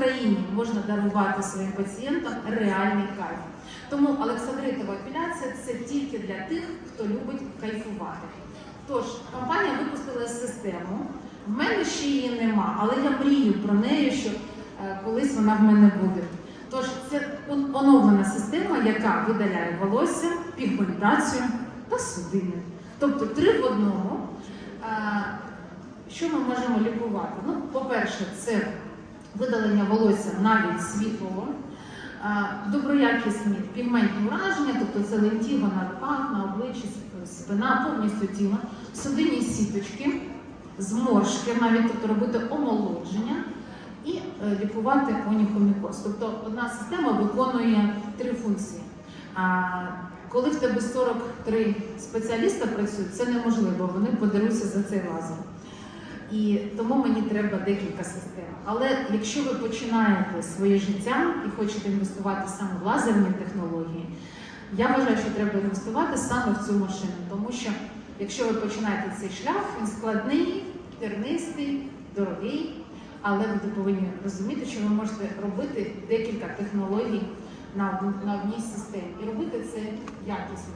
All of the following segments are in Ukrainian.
Україні можна дарувати своїм пацієнтам реальний кайф. Тому Олександритова епіляція це тільки для тих, хто любить кайфувати. Тож, компанія випустила систему. В мене ще її нема, але я мрію про неї, що е, колись вона в мене буде. Тож це он- оновлена система, яка видаляє волосся, пігментацію та судини. Тобто три в одному. Е, Що ми можемо лікувати? Ну, по-перше, це видалення волосся навіть світлого, доброякісні пігментні ураження, тобто це лентіго на руках, на обличчі, спина, повністю тіло, судинні сіточки, зморшки, навіть тобто робити омолодження і е, лікувати онікомікоз. Тобто одна система виконує три функції. Коли в тебе 43 спеціаліста працюють, це неможливо, вони подеруться за цей лазер. І тому мені треба декілька систем. Але якщо ви починаєте своє життя і хочете інвестувати саме в лазерні технології, я вважаю, що треба інвестувати саме в цю машину, тому що якщо ви починаєте цей шлях, він складний, тернистий, дорогий, але ви повинні розуміти, що ви можете робити декілька технологій на, одній системі і робити це якісно.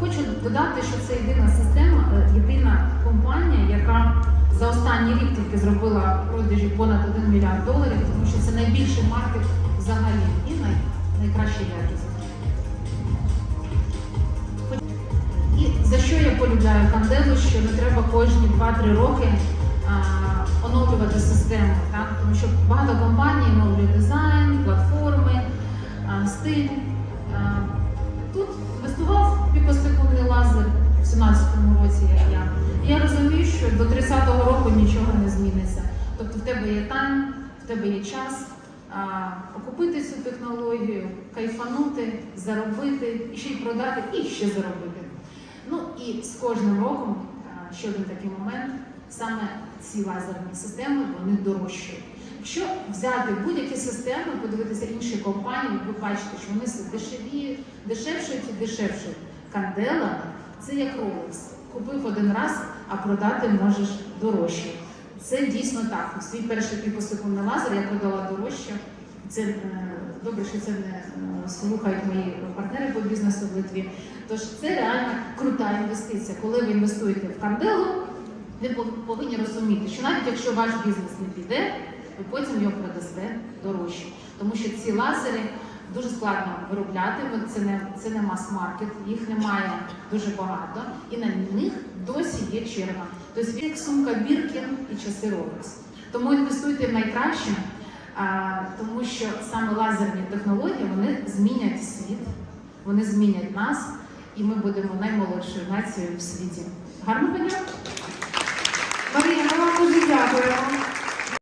Хочу додати, що це єдина система, е, єдина компанія, яка за останній рік тільки зробила продажі понад 1 мільярд доларів, тому що це найбільший маркет взагалі і най, найкраща якість. І за що я полюбляю канделу, що не треба кожні 2-3 роки а, оновлювати систему, так? тому що багато компаній оновлює дизайн, платформи, а, стиль. 2017 році, як я. І я розумію, що до 30-го року нічого не зміниться. Тобто в тебе є тайм, в тебе є час а, окупити цю технологію, кайфанути, заробити, і ще й продати, і ще заробити. Ну і з кожним роком а, ще один такий момент. Саме ці лазерні системи вони дорожчають. Якщо взяти будь-які системи, подивитися інші компанії, ви бачите, що вони все дешеві, дешевшують і дешевшують. Кандела це як Rolex. Купив один раз, а продати можеш дорожче. Це дійсно так. Свій перший півсекундний лазер я продала дорожче. Це е, добре, що це не е, слухають мої партнери по бізнесу в Литві. Тож це реально крута інвестиція. Коли ви інвестуєте в канделу, ви повинні розуміти, що навіть якщо ваш бізнес не піде, ви потім його продасте дорожче. Тому що ці лазери дуже складно виробляти, це не, це не мас-маркет, їх немає дуже багато, і на них досі є черга. Тобто як сумка Біркін і часи Rolex. Тому інвестуйте в найкраще, тому що саме лазерні технології вони змінять світ, вони змінять нас, і ми будемо наймолодшою нацією в світі. Гарного дня! Марія, ми вам дуже дякуємо.